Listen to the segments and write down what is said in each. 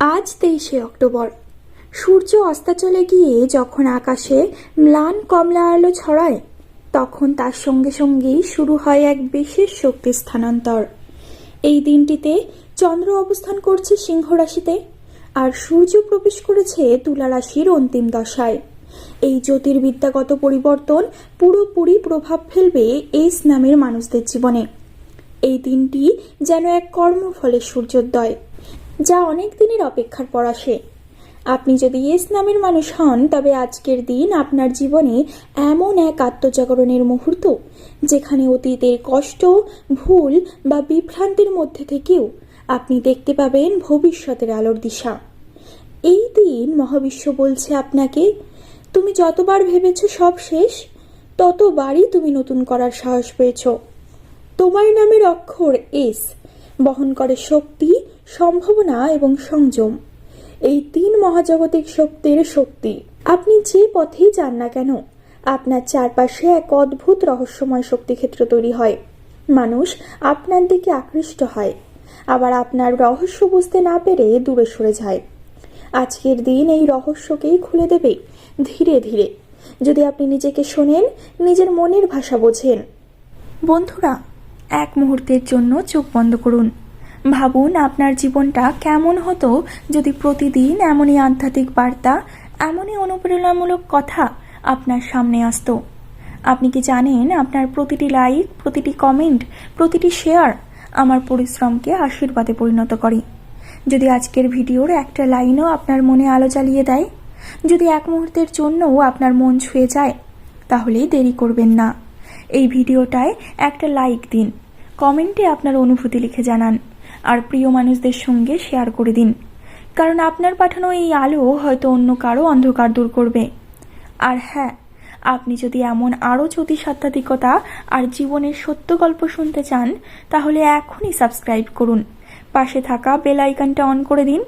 আজ তেইশে অক্টোবর। সূর্য অস্তাচলে গিয়ে যখন আকাশে ম্লান কমলা আলো ছড়ায়, তখন তার সঙ্গে সঙ্গেই শুরু হয় এক বিশেষ শক্তি স্থানান্তর। এই দিনটিতে চন্দ্র অবস্থান করছে সিংহ রাশিতে, আর সূর্য প্রবেশ করেছে তুলা রাশির অন্তিম দশায়। এই জ্যোতির্বিদ্যাগত পরিবর্তন পুরোপুরি প্রভাব ফেলবে এই নামের মানুষদের জীবনে। এই দিনটি যেন এক কর্মফলের সূর্যোদয়। যা অনেক দিনের অপেক্ষার পর আসে। আপনি যদি ইয়েস নামের মানুষ হন, তবে আজকের দিন আপনার জীবনে এমন এক আত্মজাগরণের মুহূর্ত, যেখানে অতীতের কষ্ট, ভুল বা বিভ্রান্তির মধ্যে থেকেও আপনি দেখতে পাবেন ভবিষ্যতের আলোর দিশা। এই দিন মহাবিশ্ব বলছে আপনাকে, তুমি যতবার ভেবেছ সব শেষ, ততবারই তুমি নতুন করার সাহস পেয়েছ। তোমার নামের অক্ষর এস, বহন করে শক্তি সম্ভাবনা এবং সংযম। এই তিন মহাজাগতিক শক্তির শক্তি। আপনি যে পথেই যান না কেন, আপনার চারপাশে এক অদ্ভুত রহস্যময় শক্তিক্ষেত্র তৈরি হয়। মানুষ আপনার দিকে আকৃষ্ট হয়। আবার আপনার রহস্য বুঝতে না পেরে দূরে সরে যায়। আজকের দিন এই রহস্যকেই খুলে দেবে ধীরে ধীরে। যদি আপনি নিজেকে শোনেন, নিজের মনের ভাষা বোঝেন। বন্ধুরা, এক মুহূর্তের জন্য চোখ বন্ধ করুন। ভাবুন আপনার জীবনটা কেমন হতো যদি প্রতিদিন এমনই আধ্যাত্মিক বার্তা, এমনই অনুপ্রেরণামূলক কথা আপনার সামনে আসতো। আপনি কি জানেন আপনার প্রতিটি লাইক প্রতিটি কমেন্ট প্রতিটি শেয়ার আমার পরিশ্রমকে আশীর্বাদে পরিণত করে? যদি আজকের ভিডিওর একটা লাইনও আপনার মনে আলো জ্বালিয়ে দেয়, যদি এক মুহূর্তের জন্যও আপনার মন ছুঁয়ে যায়, তাহলে দেরি করবেন না। এই ভিডিওটায় একটা লাইক দিন কমেন্টে আপনার অনুভূতি লিখে জানান। আর প্রিয় মানুষদের সঙ্গে শেয়ার করে দিন। কারণ আপনার পাঠানো এই আলো হয়তো অন্য কারও অন্ধকার দূর করবে। আর হ্যাঁ আপনি যদি এমন আরও জ্যোতিষাত্ত্বিকতা আর জীবনের সত্য গল্প শুনতে চান, তাহলে এখনই সাবস্ক্রাইব করুন। পাশে থাকা বেল আইকনটা অন করে দিন,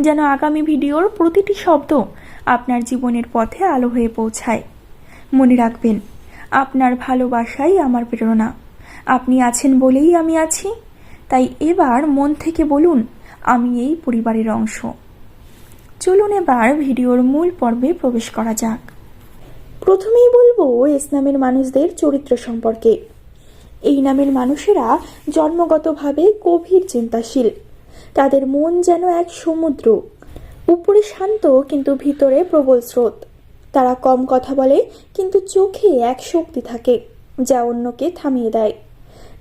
যেন আগামী ভিডিওর প্রতিটি শব্দ আপনার জীবনের পথে আলো হয়ে পৌঁছায়। মনে রাখবেন, আপনার ভালোবাসাই আমার প্রেরণা। আপনি আছেন বলেই আমি আছি। তাই এবার মন থেকে বলুন, আমি এই পরিবারের অংশ। চলুন এবার ভিডিওর মূল পর্বে প্রবেশ করা যাক। প্রথমেই বলব ইসলামের মানুষদের চরিত্র সম্পর্কে। এই নামের মানুষেরা জন্মগতভাবে গভীর চিন্তাশীল। তাদের মন যেন এক সমুদ্র, উপরে শান্ত কিন্তু ভিতরে প্রবল স্রোত। তারা কম কথা বলে কিন্তু চোখে এক শক্তি থাকে, যা অন্যকে থামিয়ে দেয়।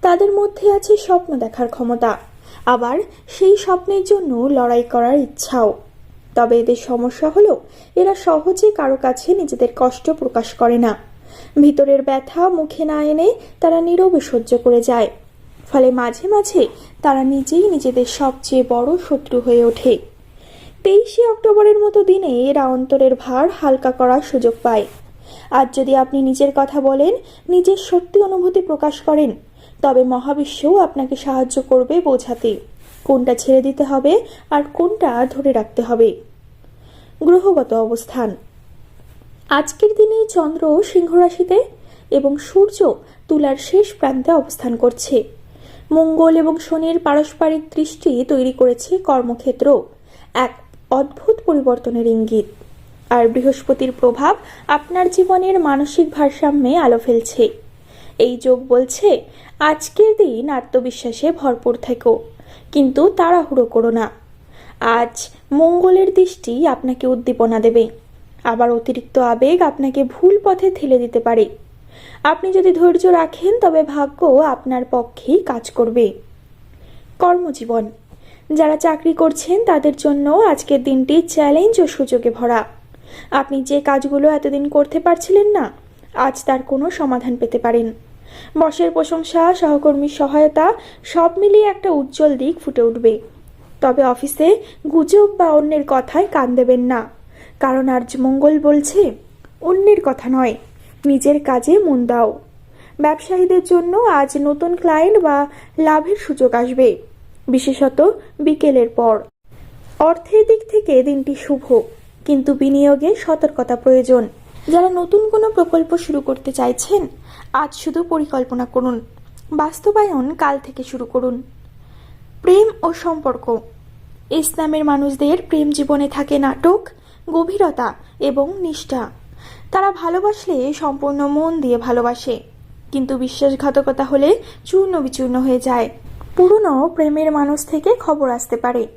তাদের মধ্যে আছে স্বপ্ন দেখার ক্ষমতা। আবার সেই স্বপ্নের জন্য লড়াই করার ইচ্ছাও। তবে এদের সমস্যা হলো, এরা সহজে কারও কাছে নিজেদের কষ্ট প্রকাশ করে না। ভিতরের ব্যথা মুখে না এনে তারা নীরবে সহ্য করে যায়। ফলে মাঝে মাঝে তারা নিজেই নিজেদের সবচেয়ে বড় শত্রু হয়ে ওঠে। তেইশে অক্টোবরের মতো দিনে এরা অন্তরের ভার হালকা করার সুযোগ পায়। আজ যদি আপনি নিজের কথা বলেন, নিজের সত্যি অনুভূতি প্রকাশ করেন তবে মহাবিশ্বও আপনাকে সাহায্য করবে বোঝাতে। কোনটা ছেড়ে দিতে হবে আর কোনটা ধরে রাখতে হবে। গ্রহগত অবস্থান। আজকের দিনে চন্দ্র সিংহ রাশিতে এবং সূর্য তুলার শেষ প্রান্তে অবস্থান করছে। মঙ্গল এবং শনির পারস্পরিক দৃষ্টি তৈরি করেছে কর্মক্ষেত্র। এক অদ্ভুত পরিবর্তনের ইঙ্গিত। আর বৃহস্পতির প্রভাব আপনার জীবনের মানসিক ভারসাম্যে আলো ফেলছে। এই যোগ বলছে, আজকের দিন আত্মবিশ্বাসে ভরপুর থেকো, কিন্তু তাড়াহুড়ো করো না। আজ মঙ্গলের দৃষ্টি আপনাকে উদ্দীপনা দেবে। আবার অতিরিক্ত আবেগ আপনাকে ভুল পথে ঠেলে দিতে পারে। আপনি যদি ধৈর্য রাখেন, তবে ভাগ্য আপনার পক্ষেই কাজ করবে। কর্মজীবন। যারা চাকরি করছেন, তাদের জন্য আজকের দিনটি চ্যালেঞ্জ ও সুযোগে ভরা। আপনি যে কাজগুলো এতদিন করতে পারছিলেন না, আজ তার কোনো সমাধান পেতে পারেন। বসের প্রশংসা, সহকর্মীর সহায়তা, সব মিলিয়ে একটা উজ্জ্বল দিক ফুটে উঠবে। তবে অফিসে গুজব বা অন্যের কথায় কান দেবেন না। কারণ আজ মঙ্গল বলছে, অন্যের কথা নয়, নিজের কাজে মন দাও। ব্যবসায়ীদের জন্য আজ নতুন ক্লায়েন্ট বা লাভের সুযোগ আসবে, বিশেষত বিকেলের পর। অর্থের দিক থেকে দিনটি শুভ, কিন্তু বিনিয়োগে সতর্কতা প্রয়োজন। যারা নতুন কোনো প্রকল্প শুরু করতে চাইছেন, আজ শুধু পরিকল্পনা করুন, বাস্তবায়ন কাল থেকে শুরু করুন। প্রেম ও সম্পর্ক। ইসলামের মানুষদের প্রেম জীবনে থাকে নাটক, গভীরতা এবং নিষ্ঠা। তারা ভালোবাসলে সম্পূর্ণ মন দিয়ে ভালোবাসে, কিন্তু বিশ্বাসঘাতকতা হলে চূর্ণ বিচূর্ণ হয়ে যায়। পুরনো প্রেমের মানুষ থেকে খবর আসতে পারে।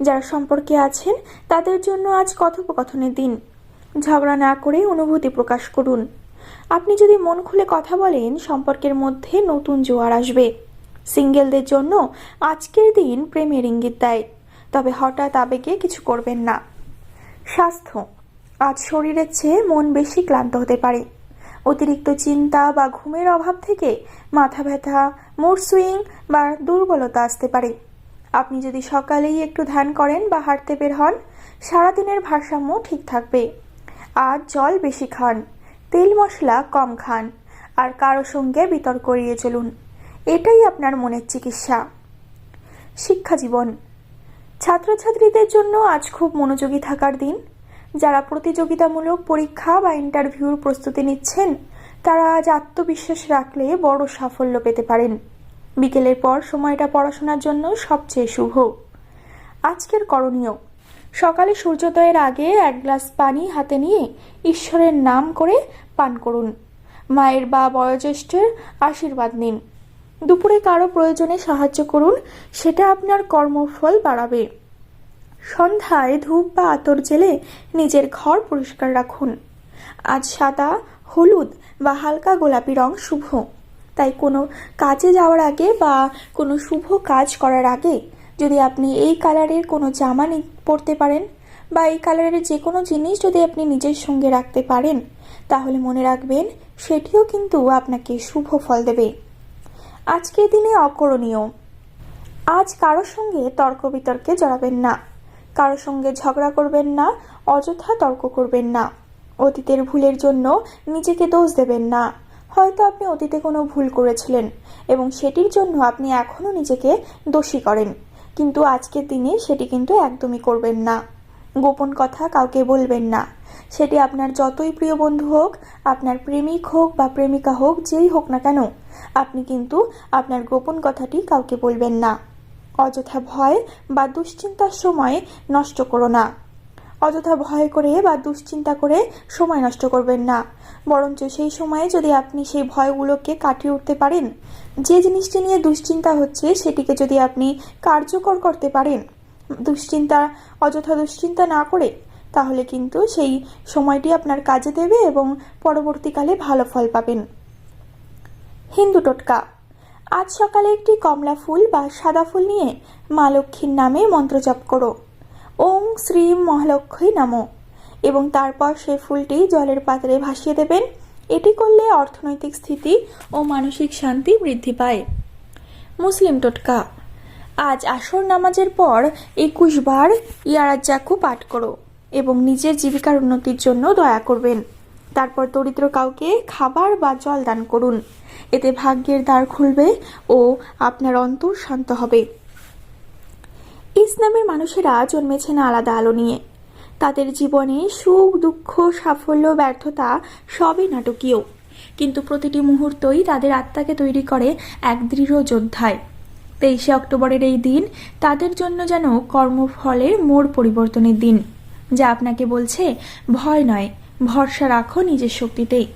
যারা সম্পর্কে আছেন, তাদের জন্য আজ কথোপকথনের দিন। ঝগড়া না করে অনুভূতি প্রকাশ করুন। আপনি যদি মন খুলে কথা বলেন, সম্পর্কের মধ্যে নতুন জোয়ার আসবে। সিঙ্গেলদের জন্য আজকের দিন প্রেমের ইঙ্গিত দেয়, তবে হঠাৎ আবেগে কিছু করবেন না। স্বাস্থ্য। আজ শরীরের চেয়ে মন বেশি ক্লান্ত হতে পারে। অতিরিক্ত চিন্তা বা ঘুমের অভাব থেকে মাথা ব্যথা, মুড সুইং বা দুর্বলতা আসতে পারে। আপনি যদি সকালেই একটু ধ্যান করেন বা হাঁটতে বের হন, সারাদিনের ভারসাম্য ঠিক থাকবে। আজ জল বেশি খান, তেল মশলা কম খান, আর কারও সঙ্গে বিতর্ক এড়িয়ে চলুন। এটাই আপনার মনের চিকিৎসা। শিক্ষা জীবন। ছাত্রছাত্রীদের জন্য আজ খুব মনোযোগী থাকার দিন। যারা প্রতিযোগিতামূলক পরীক্ষা বা ইন্টারভিউর প্রস্তুতি নিচ্ছেন, তারা আজ আত্মবিশ্বাস রাখলে বড় সাফল্য পেতে পারেন। বিকেলের পর সময়টা পড়াশোনার জন্য সবচেয়ে শুভ। আজকের করণীয় সকালে সূর্যোদয়ের আগে এক গ্লাস পানি হাতে নিয়ে ঈশ্বরের নাম করে পান করুন। মায়ের বা বয়োজ্যেষ্ঠের আশীর্বাদ নিন। দুপুরে কারও প্রয়োজনে সাহায্য করুন, সেটা আপনার কর্মফল বাড়াবে। সন্ধ্যায় ধূপ বা আতর জেলে নিজের ঘর পরিষ্কার রাখুন। আজ সাদা, হলুদ বা হালকা গোলাপি রং শুভ। তাই কোনো কাজে যাওয়ার আগে বা কোনো শুভ কাজ করার আগে যদি আপনি এই কালারের কোনো জামা পরতে পারেন বা এই কালারের যে কোনো জিনিস যদি আপনি নিজের সঙ্গে রাখতে পারেন, তাহলে মনে রাখবেন সেটিও কিন্তু আপনাকে শুভ ফল দেবে। আজকের দিনে অকরণীয়। আজ কারোর সঙ্গে তর্ক বিতর্কে জড়াবেন না। কারোর সঙ্গে ঝগড়া করবেন না, অযথা তর্ক করবেন না। অতীতের ভুলের জন্য নিজেকে দোষ দেবেন না। হয়তো আপনি অতীতে কোনো ভুল করেছিলেন এবং সেটির জন্য আপনি এখনও নিজেকে দোষী করেন। কিন্তু আজকের দিনে সেটি কিন্তু একদমই করবেন না। গোপন কথা কাউকে বলবেন না। সেটি আপনার যতই প্রিয় বন্ধু হোক, আপনার প্রেমিক হোক বা প্রেমিকা হোক, যেই হোক না কেন, আপনি কিন্তু আপনার গোপন কথাটি কাউকে বলবেন না। অযথা ভয় বা দুশ্চিন্তার সময় নষ্ট করো না। অযথা ভয় করে বা দুশ্চিন্তা করে সময় নষ্ট করবেন না। বরঞ্চ সেই সময়ে যদি আপনি সেই ভয়গুলোকে কাটিয়ে উঠতে পারেন, যে জিনিসটি নিয়ে দুশ্চিন্তা হচ্ছে সেটিকে যদি আপনি কার্যকর করতে পারেন, দুশ্চিন্তা, অযথা দুশ্চিন্তা না করে, তাহলে কিন্তু সেই সময়টি আপনার কাজে দেবে এবং পরবর্তীকালে ভালো ফল পাবেন। হিন্দু টোটকা, আজ সকালে একটি কমলা ফুল বা সাদা ফুল নিয়ে মা লক্ষ্মীর নামে মন্ত্র জপ করো। ওং শ্রী মহালক্ষ্মী নামো। এবং তারপর সেই ফুলটি জলের পাত্রে ভাসিয়ে দেবেন। এটি করলে অর্থনৈতিক স্থিতি ও মানসিক শান্তি বৃদ্ধি পায়। মুসলিম টোটকা, আজ আসর নামাজের পর একুশ বার ইয়ারাজ্জাকু পাঠ করো এবং নিজের জীবিকার উন্নতির জন্য দয়া করবেন। তারপর দরিদ্র কাউকে খাবার বা জল দান করুন। এতে ভাগ্যের দ্বার খুলবে ও আপনার অন্তর শান্ত হবে। ইসলামের মানুষেরা জন্মেছেন আলাদা আলো নিয়ে। তাদের জীবনে সুখ, দুঃখ, সাফল্য, ব্যর্থতা সবই নাটকীয়। কিন্তু প্রতিটি মুহূর্তই তাদের আত্মাকে তৈরি করে এক দৃঢ় যোদ্ধায়। তেইশে অক্টোবরের এই দিন তাদের জন্য যেন কর্মফলের মোড় পরিবর্তনের দিন, যা আপনাকে বলছে, ভয় নয়, ভরসা রাখো নিজের শক্তিতেই।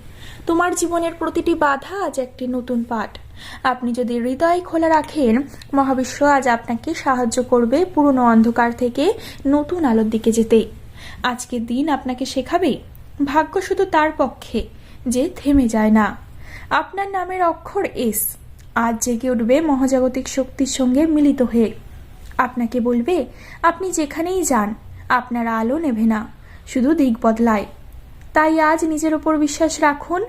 তোমার জীবনের প্রতিটি বাধা আজ একটি নতুন পাঠ। আপনি যদি হৃদয় খোলা রাখেন, মহাবিশ্ব আজ আপনাকে সাহায্য করবে পুরনো অন্ধকার থেকে নতুন আলোর দিকে যেতে। আজকের দিন আপনাকে শেখাবে, ভাগ্য শুধু তার পক্ষে যে থেমে যায় না। আপনার নামের অক্ষর এস। আজ জেগে উঠবে মহাজাগতিক শক্তির সঙ্গে মিলিত হয়ে। আপনাকে বলবে, আপনি যেখানেই যান, আপনার আলো নেভে না, শুধু দিক বদলায়। তাই আজ নিজের ওপর বিশ্বাস রাখুন,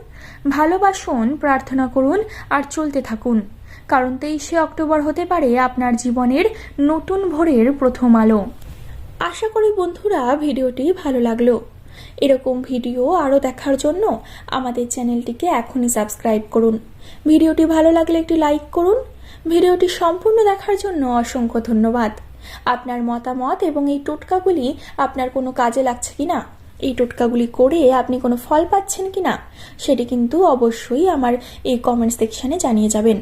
ভালোবাসুন, প্রার্থনা করুন আর চলতে থাকুন। কারণ তেইশে অক্টোবর হতে পারে আপনার জীবনের নতুন ভোরের প্রথম আলো। আশা করি বন্ধুরা ভিডিওটি ভালো লাগল। এরকম ভিডিও আরও দেখার জন্য আমাদের চ্যানেলটিকে এখনই সাবস্ক্রাইব করুন। ভিডিওটি ভালো লাগলে একটি লাইক করুন। ভিডিওটি সম্পূর্ণ দেখার জন্য অসংখ্য ধন্যবাদ। আপনার মতামত এবং এই টোটকাগুলি আপনার কোনো কাজে লাগছে কিনা এই টোটকাগুলি করে আপনি কোনো ফল পাচ্ছেন কি না সেটি কিন্তু অবশ্যই আমার এই কমেন্ট সেকশানে জানিয়ে যাবেন।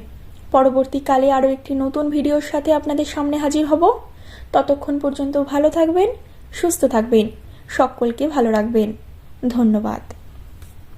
পরবর্তীকালে আরও একটি নতুন ভিডিওর সাথে আপনাদের সামনে হাজির হব। ততক্ষণ পর্যন্ত ভালো থাকবেন, সুস্থ থাকবেন, সকলকে ভালো রাখবেন। ধন্যবাদ।